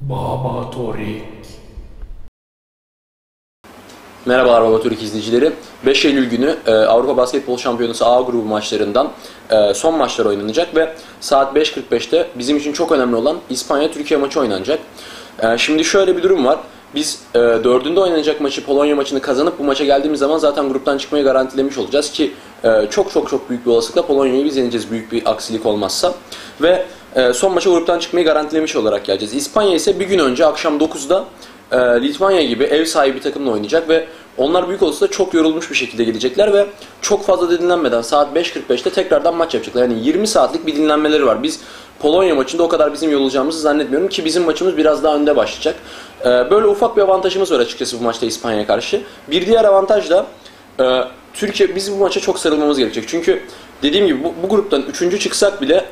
Baba Torik. Merhabalar Baba Türk izleyicileri. 5 Eylül günü e, Avrupa Basketbol Şampiyonası A grubu maçlarından e, son maçlar oynanacak ve saat 5.45'te bizim için çok önemli olan İspanya-Türkiye maçı oynanacak. E, şimdi şöyle bir durum var. Biz e, dördünde oynanacak maçı Polonya maçını kazanıp bu maça geldiğimiz zaman zaten gruptan çıkmayı garantilemiş olacağız ki e, çok çok çok büyük bir olasılıkla Polonya'yı biz yeneceğiz büyük bir aksilik olmazsa. Ve son maça gruptan çıkmayı garantilemiş olarak geleceğiz. İspanya ise bir gün önce akşam 9'da e, Litvanya gibi ev sahibi takımla oynayacak ve onlar büyük olasılıkla çok yorulmuş bir şekilde gelecekler ve çok fazla da dinlenmeden saat 5.45'te tekrardan maç yapacaklar. Yani 20 saatlik bir dinlenmeleri var. Biz Polonya maçında o kadar bizim yorulacağımızı zannetmiyorum ki bizim maçımız biraz daha önde başlayacak. E, böyle ufak bir avantajımız var açıkçası bu maçta İspanya'ya karşı. Bir diğer avantaj da e, Türkiye biz bu maça çok sarılmamız gerekecek. Çünkü dediğim gibi bu, bu gruptan üçüncü çıksak bile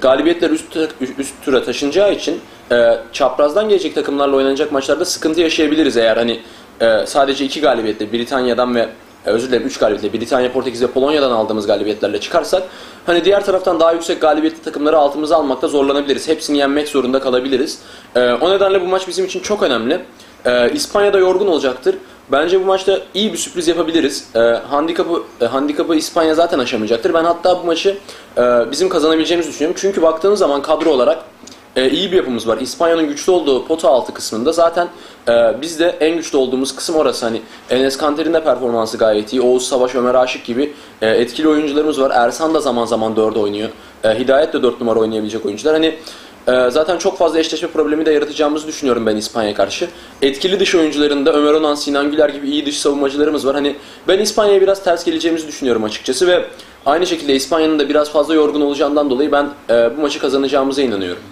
galibiyetler üst, üst tura taşınacağı için e, çaprazdan gelecek takımlarla oynanacak maçlarda sıkıntı yaşayabiliriz eğer hani e, sadece iki galibiyetle Britanya'dan ve e, özür dilerim 3 galibiyetle Britanya, Portekiz ve Polonya'dan aldığımız galibiyetlerle çıkarsak hani diğer taraftan daha yüksek galibiyetli takımları altımıza almakta zorlanabiliriz. Hepsini yenmek zorunda kalabiliriz. E, o nedenle bu maç bizim için çok önemli. E, İspanya'da yorgun olacaktır. Bence bu maçta iyi bir sürpriz yapabiliriz. E, handikapı, e, handikapı İspanya zaten aşamayacaktır. Ben hatta bu maçı e, bizim kazanabileceğimizi düşünüyorum. Çünkü baktığınız zaman kadro olarak e, iyi bir yapımız var. İspanya'nın güçlü olduğu pota altı kısmında zaten e, biz de en güçlü olduğumuz kısım orası. Hani Enes Kanter'in de performansı gayet iyi. Oğuz Savaş, Ömer Aşık gibi e, etkili oyuncularımız var. Ersan da zaman zaman 4 oynuyor. E, Hidayet de 4 numara oynayabilecek oyuncular. Hani zaten çok fazla eşleşme problemi de yaratacağımızı düşünüyorum ben İspanya'ya karşı. Etkili dış oyuncularında Ömer Onan, Sinan Güler gibi iyi dış savunmacılarımız var. Hani ben İspanya'ya biraz ters geleceğimizi düşünüyorum açıkçası ve aynı şekilde İspanya'nın da biraz fazla yorgun olacağından dolayı ben e, bu maçı kazanacağımıza inanıyorum.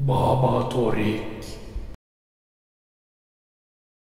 Baba Torik.